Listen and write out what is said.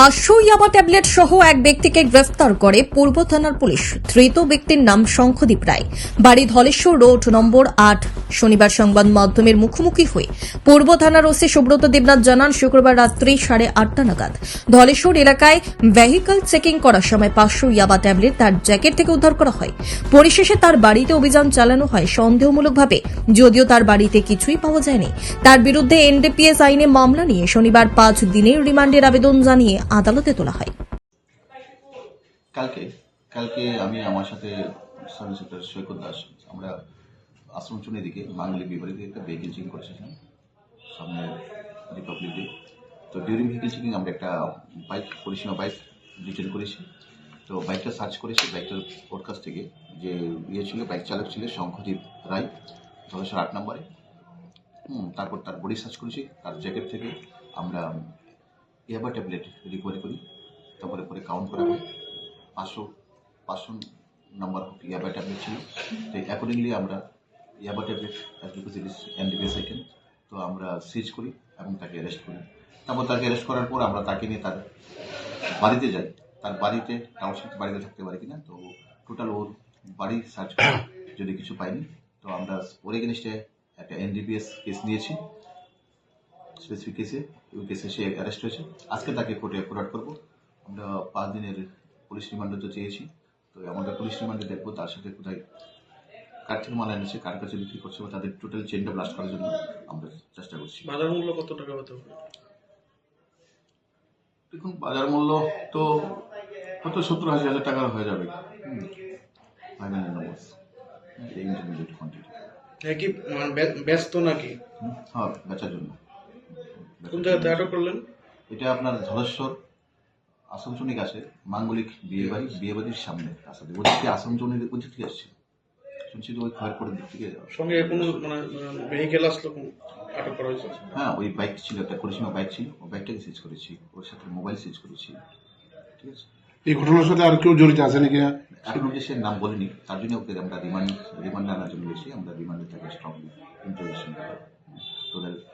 পাঁচশো ইয়াবা ট্যাবলেট সহ এক ব্যক্তিকে গ্রেফতার করে পূর্ব থানার পুলিশ। ধৃত ব্যক্তির নাম শঙ্খদীপ রায়। বাড়ি ধলেশ্বর রোড নম্বর আট। শনিবার সংবাদ মাধ্যমের মুখোমুখি হয়ে পূর্ব থানার ওসি সুব্রত দেবনাথ জানান, শুক্রবার রাত্রি সাড়ে আটটা নাগাদ ধলেশ্বর এলাকায় ভেহিকল চেকিং করার সময় পাঁচশো ইয়াবা ট্যাবলেট তার জ্যাকেট থেকে উদ্ধার করা হয়। পরিশেষে তার বাড়িতে অভিযান চালানো হয়। সন্দেহমূলকভাবে যদিও তার বাড়িতে কিছুই পাওয়া যায়নি। তার বিরুদ্ধে এনডিপিএস আইনে মামলা নিয়ে শনিবার পাঁচ দিনের রিমান্ডের আবেদন জানিয়ে আদালতে তোলা হয়। কালকে কালকে আমি আমার সাথে ইন্সপেক্টর সৈকত দাস, আমরা আশ্রমচুনের দিকে, বাঙালি বিপরীতে একটা ভেহিকেল চেকিং করেছিলাম সামনে রিপাবলিক ডে তো ডিউরিং ভেহিকেল চেকিং আমরা একটা বাইক পরিসীমা বাইক ডিটেন করেছি। তো বাইকটা সার্চ করেছি বাইকটার কাছ থেকে, যে ইয়ে ছিল বাইক চালক ছিল, শঙ্খদীপ রায় ধলেশ্বর আট নম্বরে। হুম, তারপর তার বডি সার্চ করেছি, তার জ্যাকেট থেকে আমরা ইয়াবা ট্যাবলেট রিকভারি করি, তারপরে পরে কাউন্ট করা হয়। পাঁচশো পাঁচশো নাম্বার ইয়াবা ট্যাবলেট ছিল। তো অ্যাকর্ডিংলি আমরা ইয়াবা ট্যাবলেট এনডিপিএস আইটেম তো আমরা সিজ করি এবং তাকে অ্যারেস্ট করি। তারপর তাকে অ্যারেস্ট করার পর আমরা তাকে নিয়ে তার বাড়িতে যাই। তার বাড়িতে কারোর সাথে বাড়িতে থাকতে পারে কিনা, তো টোটাল ওর বাড়ি সার্চ যদি কিছু পাইনি, তো আমরা ওর এগেনস্টে একটা এনডিপিএস কেস নিয়েছি। স্পেসিফিক কেসে ওই কেসে সে অ্যারেস্ট হয়েছে। আজকে তাকে কোর্টে ফরওয়ার্ড করব। আমরা পাঁচ দিনের পুলিশ রিমান্ডে তো চেয়েছি। তো আমাদের পুলিশ রিমান্ডে দেখব তার সাথে কোথায় কার থেকে মাল এনেছে কার কাছে বিক্রি করছে বা তাদের টোটাল চেনটা ব্লাস্ট করার জন্য আমরা চেষ্টা করছি। বাজার মূল্য কত টাকা হতে হবে? দেখুন বাজার মূল্য তো কত সত্তর আশি হাজার টাকার হয়ে যাবে। কোয়ান্টিটি একই মানে ব্য- ব্যস্ত নাকি? হ্যাঁ বেচার জন্য। কোন জায়গাতে আটক করলেন? এটা আপনার ধলেশ্বর আসানসোনিক আছে মাঙ্গলিক বিয়ে বাড়ি বিয়ে বাড়ির সামনে আসলে ওই দিকে আসানসোনির ওই থেকে আসছে। শুনছি তো ওই খয়েরপুরের দিক থেকে যাওয়া। সঙ্গে কোনো মানে ভেহিকেল আসলো আটক করা হয়েছে? হ্যাঁ ওই বাইক ছিল একটা পরিসীমা বাইক ছিল। ওই বাইকটাকে সিজ করেছি। ওর সাথে মোবাইল সিজ করেছি। ঠিক আছে? এই ঘটনার সাথে আর কেউ জড়িত আছে নাকি? এখন অব্দি সে নাম বলিনি তার জন্য ওকে আমরা রিমান্ড রিমান্ডে আনার জন্য গেছি আমরা রিমান্ডে তাকে স্ট্রংলি ইন্টারভিউশন টোটাল